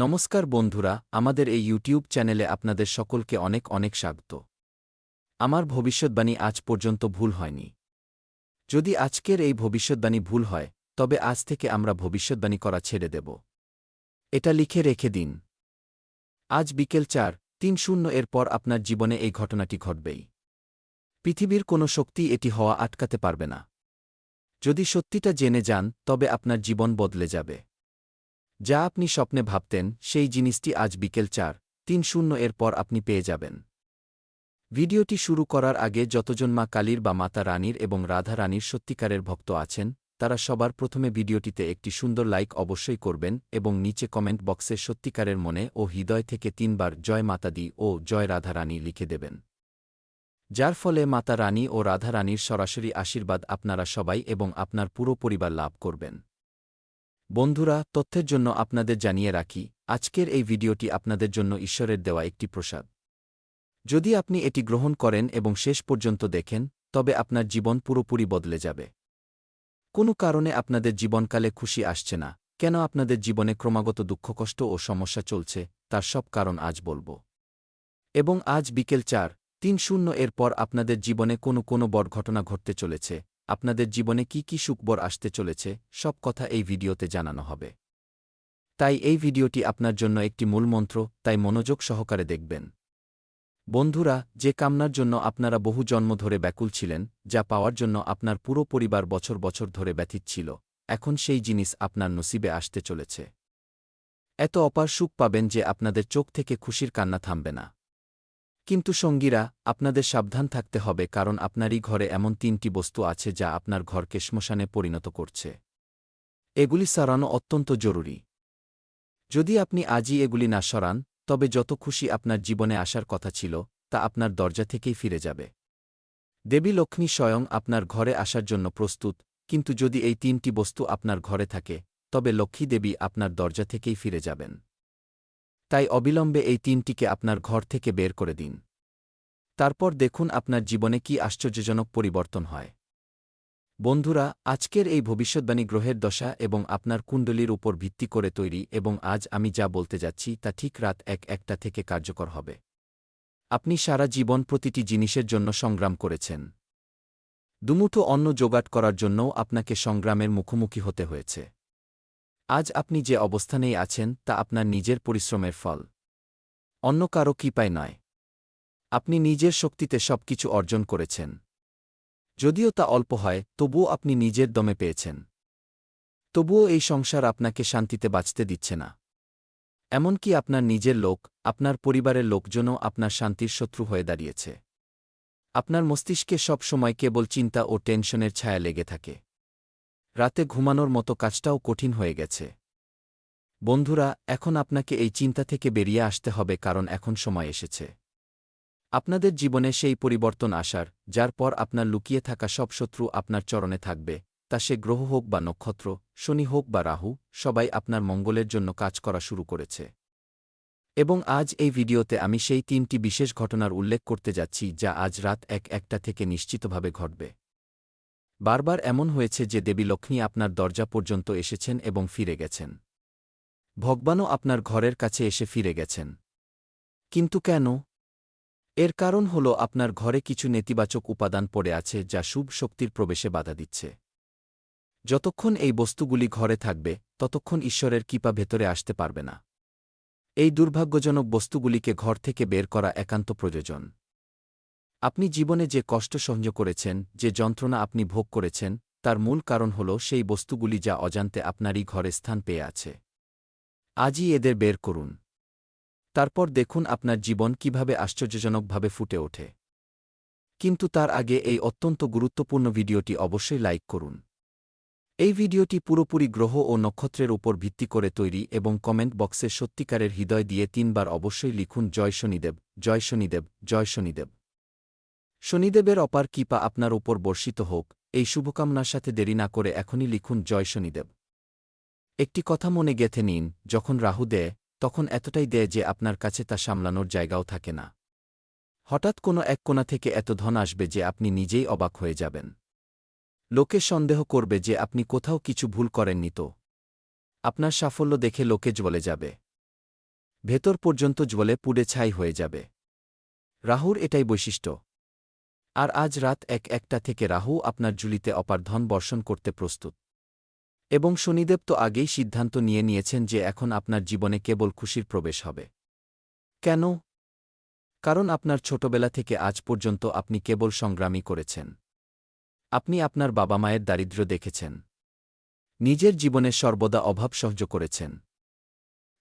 নমস্কার বন্ধুরা, আমাদের এই ইউটিউব চ্যানেলে আপনাদের সকলকে অনেক অনেক স্বাগত। আমার ভবিষ্যৎবাণী আজ পর্যন্ত ভুল হয়নি। যদি আজকের এই ভবিষ্যৎবাণী ভুল হয়, তবে আজ থেকে আমরা ভবিষ্যৎবাণী করা ছেড়ে দেব। এটা লিখে রেখে দিন। আজ বিকেল চার, তিন শূন্য এর পর আপনার জীবনে এই ঘটনাটি ঘটবেই। পৃথিবীর কোনো শক্তি এটি হওয়া আটকাতে পারবে না। যদি সত্যিটা জেনে যান, তবে আপনার জীবন বদলে যাবে। যা আপনি স্বপ্নে ভাবতেন, সেই জিনিসটি আজ বিকেল চার, তিন শূন্য এর পর আপনি পেয়ে যাবেন। ভিডিওটি শুরু করার আগে যতজন মা কালীর বা মাতা রানীর এবং রাধা রানীর সত্যিকারের ভক্ত আছেন, তারা সবার প্রথমে ভিডিওটিতে একটি সুন্দর লাইক অবশ্যই করবেন এবং নিচে কমেন্ট বক্সে সত্যিকারের মনে ও হৃদয় থেকে তিনবার জয় মাতাদি ও জয় রাধা রানী লিখে দেবেন। যার ফলে মাতা রানী ও রাধা রানীর সরাসরি আশীর্বাদ আপনারা সবাই এবং আপনার পুরো পরিবার লাভ করবেন। বন্ধুরা, তথ্যের জন্য আপনাদের জানিয়ে রাখি, আজকের এই ভিডিওটি আপনাদের জন্য ঈশ্বরের দেওয়া একটি প্রসাদ। যদি আপনি এটি গ্রহণ করেন এবং শেষ পর্যন্ত দেখেন, তবে আপনার জীবন পুরোপুরি বদলে যাবে। কোনো কারণে আপনাদের জীবনকালে খুশি আসছে না, কেন আপনাদের জীবনে ক্রমাগত দুঃখকষ্ট ও সমস্যা চলছে, তার সব কারণ আজ বলব। এবং আজ বিকেল চার, তিন শূন্য এর পর আপনাদের জীবনে কোনো কোনো বড় ঘটনা ঘটতে চলেছে আপনাদের জীবনে কি কি সুখবর আসতে চলেছে, সব কথা এই ভিডিওতে জানানো হবে। তাই এই ভিডিওটি আপনার জন্য একটি মূলমন্ত্র তাই মনোযোগ সহকারে দেখবেন। বন্ধুরা, যে কামনার জন্য আপনারা বহু জন্ম ধরে ব্যাকুল ছিলেন, যা পাওয়ার জন্য আপনার পুরো পরিবার বছর বছর ধরে ব্যথিত ছিল, এখন সেই জিনিস আপনার নসিবে আসতে চলেছে। এত অপার সুখ পাবেন যে আপনাদের চোখ থেকে খুশির কান্না থামবে না। কিন্তু সঙ্গীরা, আপনাদের সাবধান থাকতে হবে কারণ আপনারই ঘরে এমন তিনটি বস্তু আছে যা আপনার ঘরকে শ্মশানে পরিণত করছে। এগুলি সারানো অত্যন্ত জরুরি। যদি আপনি আজই এগুলি না সরান, তবে যত খুশি আপনার জীবনে আসার কথা ছিল, তা আপনার দরজা থেকেই ফিরে যাবে। দেবী লক্ষ্মী স্বয়ং আপনার ঘরে আসার জন্য প্রস্তুত, কিন্তু যদি এই তিনটি বস্তু আপনার ঘরে থাকে, তবে লক্ষ্মী দেবী আপনার দরজা থেকেই ফিরে যাবেন। তাই অবিলম্বে এই তিনটিকে আপনার ঘর থেকে বের করে দিন। তারপর দেখুন আপনার জীবনে কি আশ্চর্যজনক পরিবর্তন হয়। বন্ধুরা, আজকের এই ভবিষ্যৎবাণী গ্রহের দশা এবং আপনার কুণ্ডলীর উপর ভিত্তি করে তৈরি এবং আজ আমি যা বলতে যাচ্ছি তা ঠিক রাত এক একটা থেকে কার্যকর হবে। আপনি সারা জীবন প্রতিটি জিনিসের জন্য সংগ্রাম করেছেন। দুমুঠো অন্ন জোগাড় করার জন্যও আপনাকে সংগ্রামের মুখোমুখি হতে হয়েছে। আজ আপনি যে অবস্থানেই আছেন, তা আপনার নিজের পরিশ্রমের ফল। অন্য কারও কৃপায় নয়। আপনি নিজের শক্তিতে সবকিছু অর্জন করেছেন। যদিও তা অল্প হয়, তবুও আপনি নিজের দমে পেয়েছেন। তবুও এই সংসার আপনাকে শান্তিতে বাঁচতে দিচ্ছে না। এমনকি আপনার নিজের লোক, আপনার পরিবারের লোকজনও আপনার শান্তির শত্রু হয়ে দাঁড়িয়েছে। আপনার মস্তিষ্কে সব সময় কেবল চিন্তা ও টেনশনের ছায়া লেগে থাকে। রাতে ঘুমানোর মতো কাজটাও কঠিন হয়ে গেছে। বন্ধুরা, এখন আপনাকে এই চিন্তা থেকে বেরিয়ে আসতে হবে কারণ এখন সময় এসেছে। আপনাদের জীবনে সেই পরিবর্তন আসার, যার পর আপনার লুকিয়ে থাকা সব শত্রু আপনার চরণে থাকবে, তা সে গ্রহ হোক বা নক্ষত্র, শনি হোক বা রাহু, সবাই আপনার মঙ্গলের জন্য কাজ করা শুরু করেছে। এবং আজ এই ভিডিওতে আমি সেই তিনটি বিশেষ ঘটনার উল্লেখ করতে যাচ্ছি যা আজ রাত এক একটা থেকে নিশ্চিতভাবে ঘটবে। বারবার এমন হয়েছে যে দেবী লক্ষ্মী আপনার দরজা পর্যন্ত এসেছেন এবং ফিরে গেছেন। ভগবানও আপনার ঘরের কাছে এসে ফিরে গেছেন। কিন্তু কেন? এর কারণ হল আপনার ঘরে কিছু নেতিবাচক উপাদান পড়ে আছে যা শুভ শক্তির প্রবেশে বাধা দিচ্ছে। যতক্ষণ এই বস্তুগুলি ঘরে থাকবে, ততক্ষণ ঈশ্বরের কৃপা ভেতরে আসতে পারবে না। এই দুর্ভাগ্যজনক বস্তুগুলিকে ঘর থেকে বের করা একান্ত প্রয়োজন। আপনি জীবনে যে কষ্ট সহ্য করেছেন, যে যন্ত্রণা আপনি ভোগ করেছেন, তার মূল কারণ হল সেই বস্তুগুলি যা অজান্তে আপনারই ঘরে স্থান পেয়ে আছে। আজই এদের বের করুন। তারপর দেখুন আপনার জীবন কীভাবে আশ্চর্যজনকভাবে ফুটে ওঠে। কিন্তু তার আগে এই অত্যন্ত গুরুত্বপূর্ণ ভিডিওটি অবশ্যই লাইক করুন। এই ভিডিওটি পুরোপুরি গ্রহ ও নক্ষত্রের উপর ভিত্তি করে তৈরি এবং কমেন্ট বক্সে সত্যিকারের হৃদয় দিয়ে তিনবার অবশ্যই লিখুন, জয় শনিদেব জয় শনিদেব জয় শনিদেব। শনিদেবের অপার কৃপা আপনার উপর বর্ষিত হোক, এই শুভকামনার সাথে দেরি না করে এখনই লিখুন জয় শনিদেব। একটি কথা মনে গেথে নিন, যখন রাহু দেয়, তখন এতটাই দেয় যে আপনার কাছে তা সামলানোর জায়গাও থাকে না। হঠাৎ কোনো এক কোণা থেকে এত ধন আসবে যে আপনি নিজেই অবাক হয়ে যাবেন। লোকে সন্দেহ করবে যে আপনি কোথাও কিছু ভুল করেননি তো। আপনার সাফল্য দেখে লোকে জ্বলে যাবে। ভেতর পর্যন্ত জ্বলে পুড়ে ছাই হয়ে যাবে। রাহুর এটাই বৈশিষ্ট্য। আর আজ রাত এক একটা থেকে রাহু আপনার জুলিতে অপার ধন বর্ষণ করতে প্রস্তুত। এবং শনিদেব তো আগেই সিদ্ধান্ত নিয়ে নিয়েছেন যে এখন আপনার জীবনে কেবল খুশির প্রবেশ হবে। কেন? কারণ আপনার ছোটবেলা থেকে আজ পর্যন্ত আপনি কেবল সংগ্রামী করেছেন। আপনি আপনার বাবা মায়ের দারিদ্র্য দেখেছেন। নিজের জীবনে সর্বদা অভাব সহ্য করেছেন।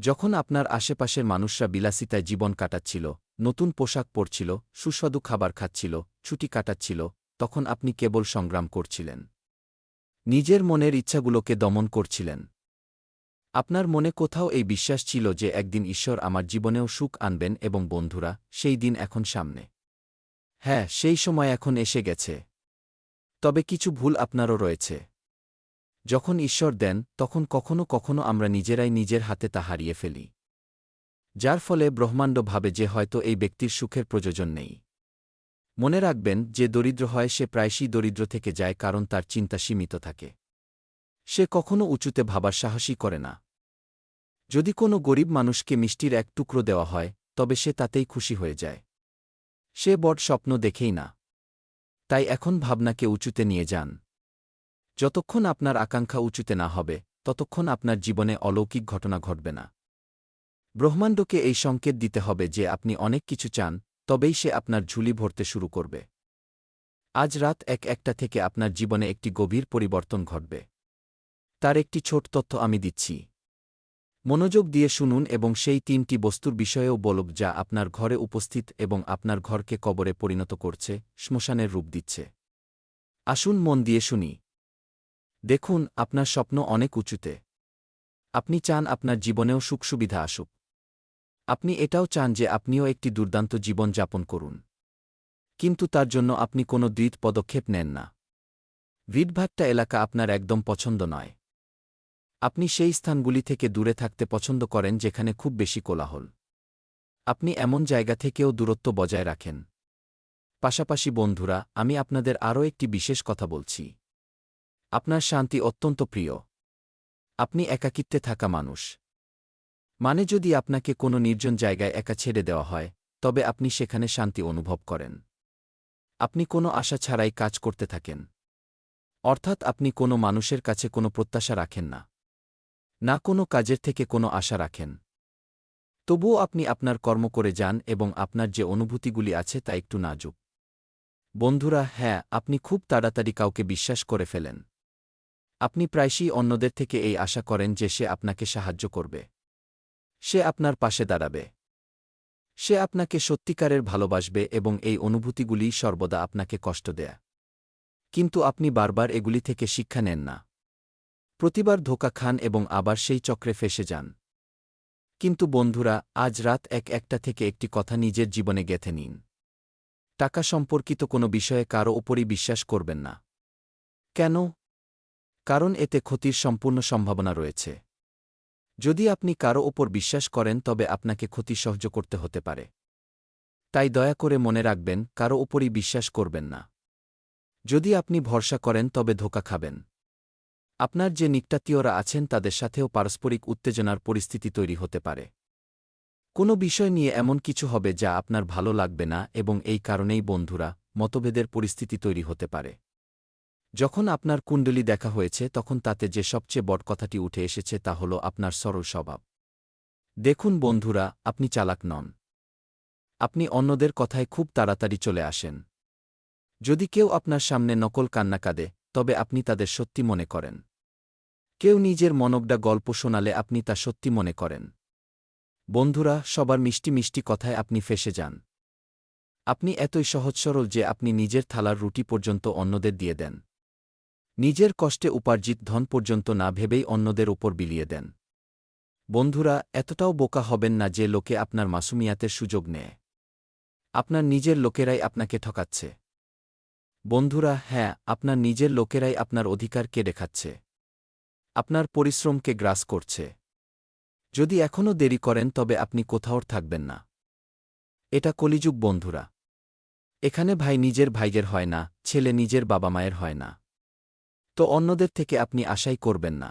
যখন আপনার আশেপাশের মানুষরা বিলাসিতায় জীবন কাটাচ্ছিল নতুন পোশাক পরছিল, সুস্বাদু খাবার খাচ্ছিল, ছুটি কাটাচ্ছিল, তখন আপনি কেবল সংগ্রাম করছিলেন। নিজের মনের ইচ্ছাগুলোকে দমন করছিলেন। আপনার মনে কোথাও এই বিশ্বাস ছিল যে একদিন ঈশ্বর আমার জীবনেও সুখ আনবেন এবং বন্ধুরা, সেই দিন এখন সামনে। হ্যাঁ সেই সময় এখন এসে গেছে। তবে কিছু ভুল আপনারও রয়েছে। যখন ঈশ্বর দেন, তখন কখনো কখনো আমরা নিজেরাই নিজের হাতে তা হারিয়ে ফেলি। যার ফলে ব্রহ্মাণ্ড ভাবে যে হয়তো এই ব্যক্তির সুখের প্রয়োজন নেই। মনে রাখবেন, যে দরিদ্র হয় সে প্রায়শই দরিদ্র থেকে যায় কারণ তার চিন্তা সীমিত থাকে। সে কখনো উঁচুতে ভাবার সাহসী করে না। যদি কোনো গরিব মানুষকে মিষ্টির এক টুকরো দেওয়া হয়, তবে সে তাতেই খুশি হয়ে যায়। সে বড় স্বপ্ন দেখেই না। তাই এখন ভাবনাকে উঁচুতে নিয়ে যান। যতক্ষণ আপনার আকাঙ্ক্ষা উঁচুতে না হবে, ততক্ষণ আপনার জীবনে অলৌকিক ঘটনা ঘটবে না। ব্রহ্মাণ্ডকে এই সংকেত দিতে হবে যে আপনি অনেক কিছু চান, তবেই সে আপনার ঝুলি ভরতে শুরু করবে। আজ রাত এক একটা থেকে আপনার জীবনে একটি গভীর পরিবর্তন ঘটবে। তার একটি ছোট তথ্য আমি দিচ্ছি। মনোযোগ দিয়ে শুনুন এবং সেই তিনটি বস্তুর বিষয়েও বলব যা আপনার ঘরে উপস্থিত এবং আপনার ঘরকে কবরে পরিণত করছে, শ্মশানের রূপ দিচ্ছে। আসুন মন দিয়ে শুনি। দেখুন, আপনার স্বপ্ন অনেক উঁচুতে। আপনি চান আপনার জীবনেও সুখ সুবিধা আসুক। আপনি এটাও চান যে আপনিও একটি দুর্দান্ত জীবন যাপন করুন। কিন্তু তার জন্য আপনি কোনো দৃঢ় পদক্ষেপ নেন না। ভিড়ভাট্টা এলাকা আপনার একদম পছন্দ নয়। আপনি সেই স্থানগুলি থেকে দূরে থাকতে পছন্দ করেন যেখানে খুব বেশি কোলাহল। আপনি এমন জায়গা থেকেও দূরত্ব বজায় রাখেন। পাশাপাশি বন্ধুরা, আমি আপনাদের আরও একটি বিশেষ কথা বলছি। আপনার শান্তি অত্যন্ত প্রিয়। আপনি একাকিত্বে থাকা মানুষ। মানে যদি আপনাকে কোনো নির্জন জায়গায় একা ছেড়ে দেওয়া হয়, তবে আপনি সেখানে শান্তি অনুভব করেন। আপনি কোনো আশা ছাড়াই কাজ করতে থাকেন। অর্থাৎ আপনি কোনো মানুষের কাছে কোনো প্রত্যাশা রাখেন না। না কোনো কাজের থেকে কোনো আশা রাখেন। তবুও আপনি আপনার কর্ম করে যান এবং আপনার যে অনুভূতিগুলি আছে তা একটু নাজুক। বন্ধুরা হ্যাঁ আপনি খুব তাড়াতাড়ি কাউকে বিশ্বাস করে ফেলেন। আপনি প্রায়শই অন্যদের থেকে এই আশা করেন যে সে আপনাকে সাহায্য করবে। সে আপনার পাশে দাঁড়াবে। সে আপনাকে সত্যিকারের ভালোবাসবে এবং এই অনুভূতিগুলি সর্বদা আপনাকে কষ্ট দেয়। কিন্তু আপনি বারবার এগুলি থেকে শিক্ষা নেন না। প্রতিবার ধোকা খান এবং আবার সেই চক্রে ফেসে যান। কিন্তু বন্ধুরা, আজ রাত এক একটা থেকে একটি কথা নিজের জীবনে গেথে নিন। টাকা সম্পর্কিত কোনো বিষয়ে কারও ওপরই বিশ্বাস করবেন না। কেন? কারণ এতে ক্ষতির সম্পূর্ণ সম্ভাবনা রয়েছে। যদি আপনি কারও ওপর বিশ্বাস করেন, তবে আপনাকে ক্ষতি সহ্য করতে হতে পারে। তাই দয়া করে মনে রাখবেন, কারও ওপরই বিশ্বাস করবেন না। যদি আপনি ভরসা করেন, তবে ধোকা খাবেন। আপনার যে নিকটাত্মীয়রা আছেন, তাদের সাথেও পারস্পরিক উত্তেজনার পরিস্থিতি তৈরি হতে পারে। কোনো বিষয় নিয়ে এমন কিছু হবে, যা আপনার ভালো লাগবে না, এবং এই কারণেই বন্ধুরা, মতভেদের পরিস্থিতি তৈরি হতে পারে। যখন আপনার কুণ্ডলী দেখা হয়েছে, তখন তাতে যে সবচেয়ে বড় কথাটি উঠে এসেছে তা হল আপনার সরল স্বভাব। দেখুন বন্ধুরা, আপনি চালাক নন। আপনি অন্যদের কথায় খুব তাড়াতাড়ি চলে আসেন। যদি কেউ আপনার সামনে নকল কান্না কাঁদে, তবে আপনি তাদের সত্যি মনে করেন। কেউ নিজের মনবডা গল্প শোনালে আপনি তা সত্যি মনে করেন। বন্ধুরা, সবার মিষ্টি মিষ্টি কথায় আপনি ফেসে যান। আপনি এতই সহজ সরল যে আপনি নিজের থালার রুটি পর্যন্ত অন্যদের দিয়ে দেন। নিজের কষ্টে উপার্জিত ধন পর্যন্ত না ভেবেই অন্যদের ওপর বিলিয়ে দেন। বন্ধুরা, এতটাও বোকা হবেন না যে লোকে আপনার মাসুমিয়াতের সুযোগ নেয়। আপনার নিজের লোকেরাই আপনাকে ঠকাচ্ছে। বন্ধুরা হ্যাঁ আপনার নিজের লোকেরাই আপনার অধিকার কেড়ে খাচ্ছে আপনার পরিশ্রমকে গ্রাস করছে। যদি এখনও দেরি করেন, তবে আপনি কোথাও থাকবেন না। এটা কলিযুগ, বন্ধুরা। এখানে ভাই নিজের ভাইয়ের হয় না, ছেলে নিজের বাবা মায়ের হয় না। তো অন্যদের থেকে আপনি আশাই করবেন না।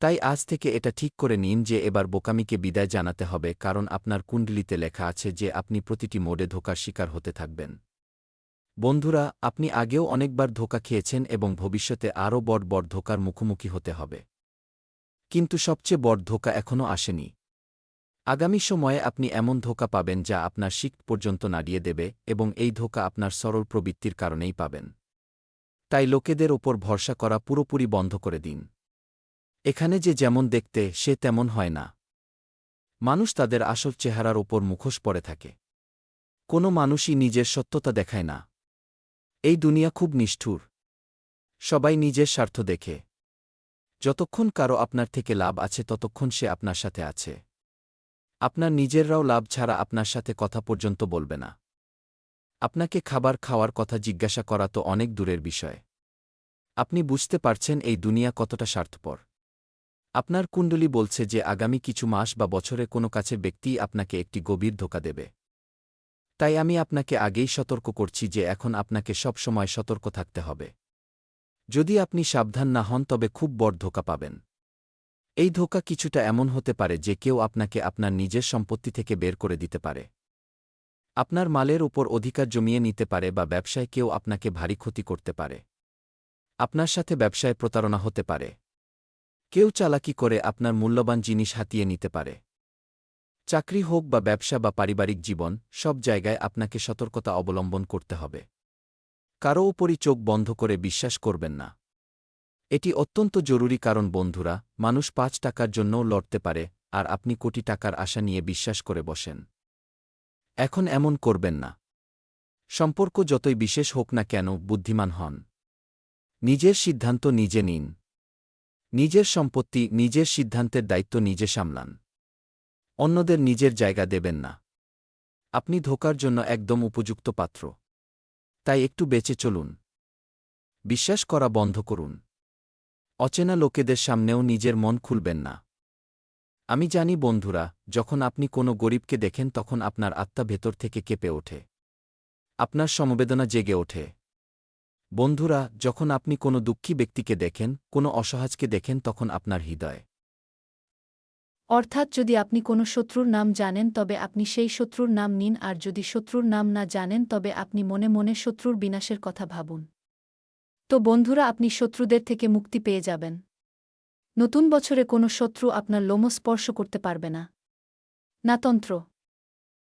তাই আজ থেকে এটা ঠিক করে নিন যে এবার বোকামিকে বিদায় জানাতে হবে কারণ আপনার কুণ্ডলিতে লেখা আছে যে আপনি প্রতিটি মোডে ধোকার শিকার হতে থাকবেন। বন্ধুরা, আপনি আগেও অনেকবার ধোকা খেয়েছেন এবং ভবিষ্যতে আরও বড় বড় ধোকার মুখোমুখি হতে হবে। কিন্তু সবচেয়ে বড় ধোকা এখনও আসেনি। আগামী সময়ে আপনি এমন ধোকা পাবেন যা আপনার শিক পর্যন্ত নাড়িয়ে দেবে এবং এই ধোকা আপনার সরল প্রবৃত্তির কারণেই পাবেন। তাই লোকেদের ওপর ভরসা করা পুরোপুরি বন্ধ করে দিন। এখানে যে যেমন দেখতে, সে তেমন হয় না। মানুষ তাদের আসল চেহারার ওপর মুখোশ পরে থাকে। কোনো মানুষই নিজের সত্যতা দেখায় না। এই দুনিয়া খুব নিষ্ঠুর। সবাই নিজের স্বার্থ দেখে। যতক্ষণ কারও আপনার থেকে লাভ আছে, ততক্ষণ সে আপনার সাথে আছে। আপনার নিজেররাও লাভ ছাড়া আপনার সাথে কথা পর্যন্ত বলবে না। আপনাকে খাবার খাওয়ার কথা জিজ্ঞাসা করা তো অনেক দূরের বিষয়। আপনি বুঝতে পারছেন এই দুনিয়া কতটা স্বার্থপর। আপনার কুণ্ডলী বলছে যে আগামী কিছু মাস বা বছরে কোনো কাছে ব্যক্তিই আপনাকে একটি গভীর ধোকা দেবে। তাই আমি আপনাকে আগেই সতর্ক করছি যে এখন আপনাকে সব সময় সতর্ক থাকতে হবে। যদি আপনি সাবধান না হন তবে খুব বড় ধোকা পাবেন। এই ধোকা কিছুটা এমন হতে পারে যে কেউ আপনাকে আপনার নিজের সম্পত্তি থেকে বের করে দিতে পারে। আপনার মালের উপর অধিকার জমিয়ে নিতে পারে বা ব্যবসায় কেউ আপনাকে ভারী ক্ষতি করতে পারে। আপনার সাথে ব্যবসায় প্রতারণা হতে পারে। কেউ চালাকি করে আপনার মূল্যবান জিনিস হাতিয়ে নিতে পারে। চাকরি হোক বা ব্যবসা বা পারিবারিক জীবন, সব জায়গায় আপনাকে সতর্কতা অবলম্বন করতে হবে। কারও উপরই চোখ বন্ধ করে বিশ্বাস করবেন না। এটি অত্যন্ত জরুরি কারণ বন্ধুরা, মানুষ পাঁচ টাকার জন্যও লড়তে পারে, আর আপনি কোটি টাকার আশা নিয়ে বিশ্বাস করে বসেন। এখন এমন করবেন না। সম্পর্ক যতই বিশেষ হোক না কেন, বুদ্ধিমান হন। নিজের সিদ্ধান্ত নিজে নিন। নিজের সম্পত্তি নিজের সিদ্ধান্তের দায়িত্ব নিজে সামলান। অন্যদের নিজের জায়গা দেবেন না। আপনি ধোকার জন্য একদম উপযুক্ত পাত্র। তাই একটু বেঁচে চলুন। বিশ্বাস করা বন্ধ করুন। অচেনা লোকেদের সামনেও নিজের মন খুলবেন না। আমি জানি বন্ধুরা, যখন আপনি কোনো গরিবকে দেখেন তখন আপনার আত্মা ভেতর থেকে কেঁপে ওঠে। আপনার সমবেদনা জেগে ওঠে। বন্ধুরা, যখন আপনি কোনো দুঃখী ব্যক্তিকে দেখেন, কোনো অসহাজকে দেখেন, তখন আপনার হৃদয়। অর্থাৎ যদি আপনি কোনো শত্রুর নাম জানেন, তবে আপনি সেই শত্রুর নাম নিন, আর যদি শত্রুর নাম না জানেন, তবে আপনি মনে মনে শত্রুর বিনাশের কথা ভাবুন। তো বন্ধুরা, আপনি শত্রুদের থেকে মুক্তি পেয়ে যাবেন। নতুন বছরে কোনো শত্রু আপনার লোম স্পর্শ করতে পারবে না। না তন্ত্র।